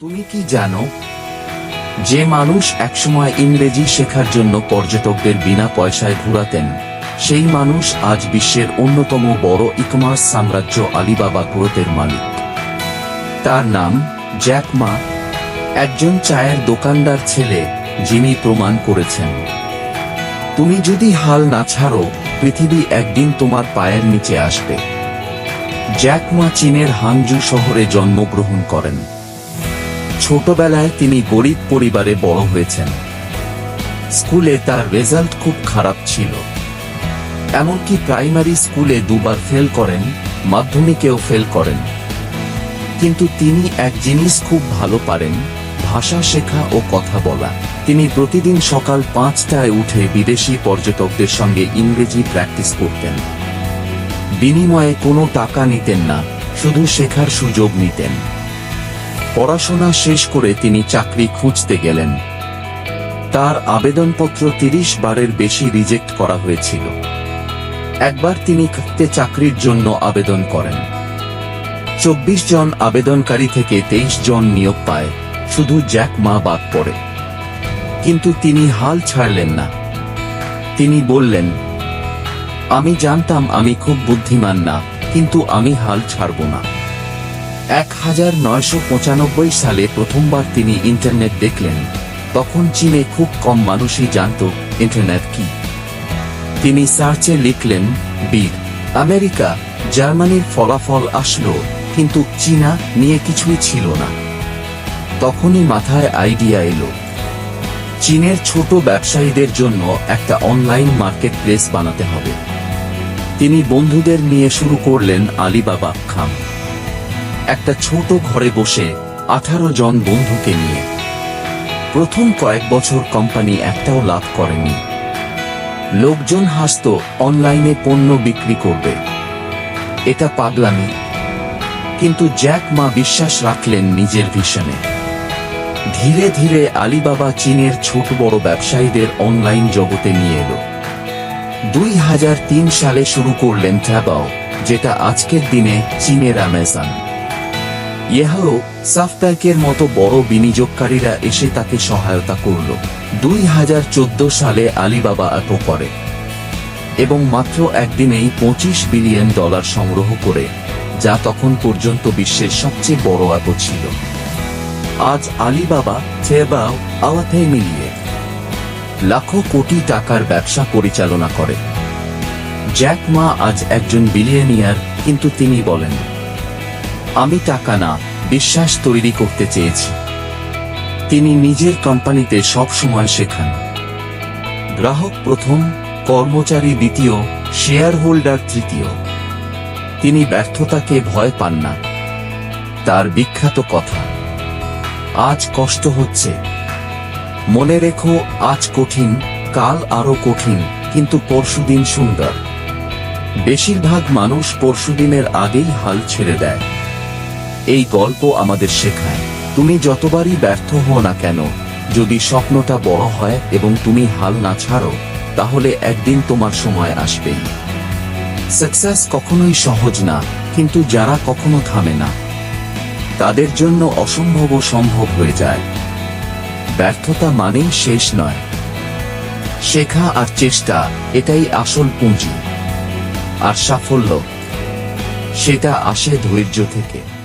তুমি কি জানো? যে মানুষ একসময় ইংরেজি শেখার জন্য পর্যটকদের বিনা পয়সায় ঘুরাতেন, সেই মানুষ আজ বিশ্বের অন্যতম বড় ই কমার্স সাম্রাজ্য আলিবাবা গ্রুপের মালিক। তার নাম জ্যাক মা, একজন চায়ের দোকানদার ছেলে যিনি প্রমাণ করেছেন। তুমি যদি হাল না ছাড়ো, পৃথিবী একদিন তোমার পায়ের নিচে আসবে। জ্যাক মা চীনের হাংজু শহরে জন্মগ্রহণ করেন। ছোটবেলায় তিনি গরিব পরিবারে বড় হয়েছেন। স্কুলে তার রেজাল্ট খুব খারাপ ছিল। এমনকি প্রাইমারি স্কুলে দুবার ফেল করেন, মাধ্যমিকেও ফেল করেন। কিন্তু তিনি এক জিনিস খুব ভালো পারেন, ভাষা শেখা ও কথা বলা। তিনি প্রতিদিন সকাল পাঁচটায় উঠে বিদেশি পর্যটকদের সঙ্গে ইংরেজি প্র্যাকটিস করতেন। বিনিময়ে কোনো টাকা নিতেন না, শুধু শেখার সুযোগ নিতেন। পড়াশোনা শেষ করে তিনি চাকরি খুঁজতে গেলেন। তার আবেদনপত্র তিরিশ বারের বেশি রিজেক্ট করা হয়েছিল। একবার তিনি খাতে চাকরির জন্য আবেদন করেন। চব্বিশ জন আবেদনকারী থেকে তেইশ জন নিয়োগ পায়, শুধু জ্যাক মা বাদ পড়ে। কিন্তু তিনি হাল ছাড়লেন না। তিনি বললেন, আমি জানতাম আমি খুব বুদ্ধিমান না, কিন্তু আমি হাল ছাড়ব না। এক হাজার নয়শো পঁচানব্বই সালে প্রথমবার তিনি ইন্টারনেট দেখলেন। তখন চীনে খুব কম মানুষই জানত ইন্টারনেট কি। তিনি সার্চে লিখলেন, বীর, আমেরিকা, জার্মানির ফলাফল আসলো, কিন্তু চীনা নিয়ে কিছুই ছিল না। তখনই মাথায় আইডিয়া এলো। চীনের ছোট ব্যবসায়ীদের জন্য একটা অনলাইন মার্কেট প্লেস বানাতে হবে। তিনি বন্ধুদের নিয়ে শুরু করলেন আলিবাবা খাম। একটা ছোট ঘরে বসে আঠারো জন বন্ধুকে নিয়ে। প্রথম কয়েক বছর কোম্পানি একটাও লাভ করেনি। লোকজন হাসত, অনলাইনে পণ্য বিক্রি করবে। এটা পাগলামি। কিন্তু জ্যাক মা বিশ্বাস রাখলেন নিজের ভিশনে। ধীরে ধীরে আলিবাবা চীনের ছোট বড় ব্যবসায়ীদের অনলাইন জগতে নিয়ে এলো। দুই হাজার তিন সালে শুরু করলেন ট্যাবাও যেটা আজকের দিনে চীনের অ্যামাজন ইহাও সাফট্যাকের মতো বড় বিনিয়োগকারীরা এসে তাকে সহায়তা করল। দুই হাজার চোদ্দ সালে আলিবাবা অ্যাপো করে। এবং মাত্র একদিনেই পঁচিশ বিলিয়ন ডলার সংগ্রহ করে, যা তখন পর্যন্ত বিশ্বের সবচেয়ে বড় অ্যাপো ছিল। আজ আলিবাবা থেবাও আওয়াতে মিলিয়ে লাখো কোটি টাকার ব্যবসা পরিচালনা করে। জ্যাক মা আজ একজন বিলিয়নিয়ার, কিন্তু তিনি বলেন আমি টাকা না, বিশ্বাস তৈরি করতে চেয়েছি। তিনি নিজের কোম্পানিতে সব সময় শেখান। গ্রাহক প্রথম, কর্মচারী দ্বিতীয় শেয়ার হোল্ডার তৃতীয়। তিনি ব্যর্থতাকে ভয় পান না। তার বিখ্যাত কথা, আজ কষ্ট হচ্ছে। মনে রেখো, আজ কঠিন, কাল আরও কঠিন, কিন্তু পরশুদিন সুন্দর। বেশিরভাগ মানুষ পরশুদিনের আগেই হাল ছেড়ে দেয়। এই গল্প আমাদের শেখায়। তুমি যতবারই ব্যর্থ হও না কেন, যদি স্বপ্নটা বড় হয় এবং তুমি হাল না ছাড়ো, তাহলে একদিন তোমার সময় আসবেই। সাকসেস কখনোই সহজ না, কিন্তু যারা কখনো থামে না, তাদের জন্য অসম্ভব সম্ভব হয়ে যায়। ব্যর্থতা মানেই শেষ নয়। শেখা আর চেষ্টা, এটাই আসল পুঁজি। আর সাফল্য, সেটা আসে ধৈর্য থেকে।